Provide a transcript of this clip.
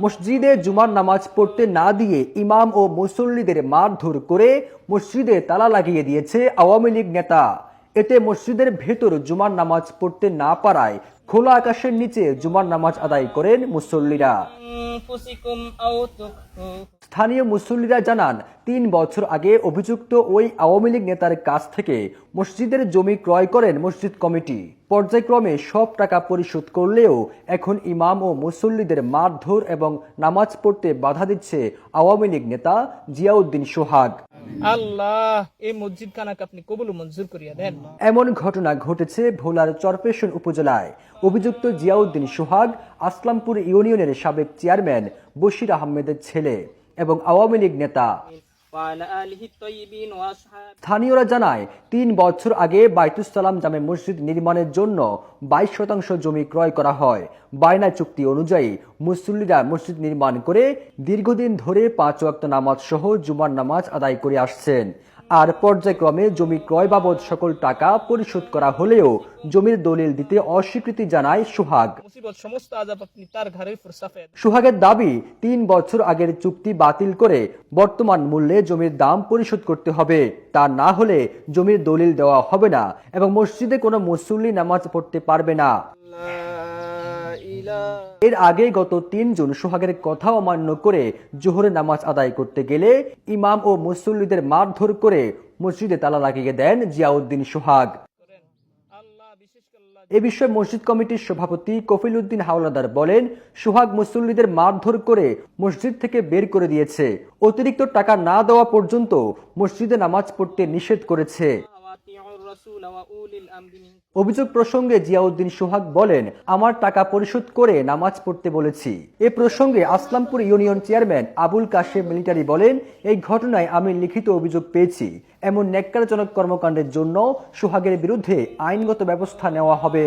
মসজিদে জুমার নামাজ পড়তে না দিয়ে ইমাম ও মুসল্লিদের মারধর করে মসজিদে তালা লাগিয়ে দিয়েছে আওয়ামী লীগ নেতা। এতে মসজিদের ভেতর জুমার নামাজ পড়তে না পারায় খোলা আকাশের নিচে জুমার নামাজ আদায় করেন মুসল্লিরা। স্থানীয় মুসল্লিরা জানান তিন বছর আগে অভিযুক্ত ওই আওয়ামী লীগ নেতার কাছ থেকে মসজিদের জমি ক্রয় করেন মসজিদ কমিটি। পর্যায়ক্রমে সব টাকা পরিশোধ করলেও এখন ইমাম ও মুসল্লিদের মারধর এবং নামাজ পড়তে বাধা দিচ্ছে আওয়ামী লীগ নেতা জিয়াউদ্দিন সোহাগ। আল্লাহ এই মসজিদ খানাকে আপনি কবুল মঞ্জুর করিয়া দেন। এমন ঘটনা ঘটেছে ভোলার চরপেশন উপজেলায়। অভিযুক্ত জিয়াউদ্দিন সোহাগ আসলামপুর ইউনিয়নের সাবেক চেয়ারম্যান বশির আহমেদের ছেলে। এবং আওয়ামী লীগ নেতা। স্থানীয়রা জানায়, তিন বছর আগে বাইতুসালাম জামে মসজিদ নির্মাণের জন্য বাইশ শতাংশ জমি ক্রয় করা হয়। বায়না চুক্তি অনুযায়ী মুসল্লিরা মসজিদ নির্মাণ করে দীর্ঘদিন ধরে পাঁচ ওয়াক্ত নামাজ সহ জুমার নামাজ আদায় করে আসছেন। আর পর্যায়ক্রমে জমি ক্রয় বাবদ সকল টাকা পরিশোধ করা হলেও জমির দলিল দিতে অস্বীকৃতি জানায় সোহাগ। সোহাগের দাবি তিন বছর আগের চুক্তি বাতিল করে বর্তমান মূল্যে জমির দাম পরিশোধ করতে হবে। তা না হলে জমির দলিল দেওয়া হবে না এবং মসজিদে কোনো মুসল্লি নামাজ পড়তে পারবে না। এর আগে গত তিন জুন সোহাগের কথা অমান্য করে জোহরের নামাজ আদায় করতে গেলে ইমাম ও মুসল্লিদের মারধর করে মসজিদে তালা লাগিয়ে দেন জিয়াউদ্দিন সোহাগ। এ বিষয়ে মসজিদ কমিটির সভাপতি কফিল উদ্দিন হাওলাদার বলেন, সোহাগ মুসল্লিদের মারধর করে মসজিদ থেকে বের করে দিয়েছে। অতিরিক্ত টাকা না দেওয়া পর্যন্ত মসজিদে নামাজ পড়তে নিষেধ করেছে। অভিযোগ প্রসঙ্গে জিয়াউদ্দিন সোহাগ বলেন আমার টাকা পরিশোধ করে নামাজ পড়তে বলেছি। এ প্রসঙ্গে Aslampur union chairman Abul Kashem military বলেন এই ঘটনায় আমি লিখিত অভিযোগ পেয়েছি। এমন ন্যাক্কারজনক কর্মকাণ্ডের জন্য সোহাগের বিরুদ্ধে আইনগত ব্যবস্থা নেওয়া হবে।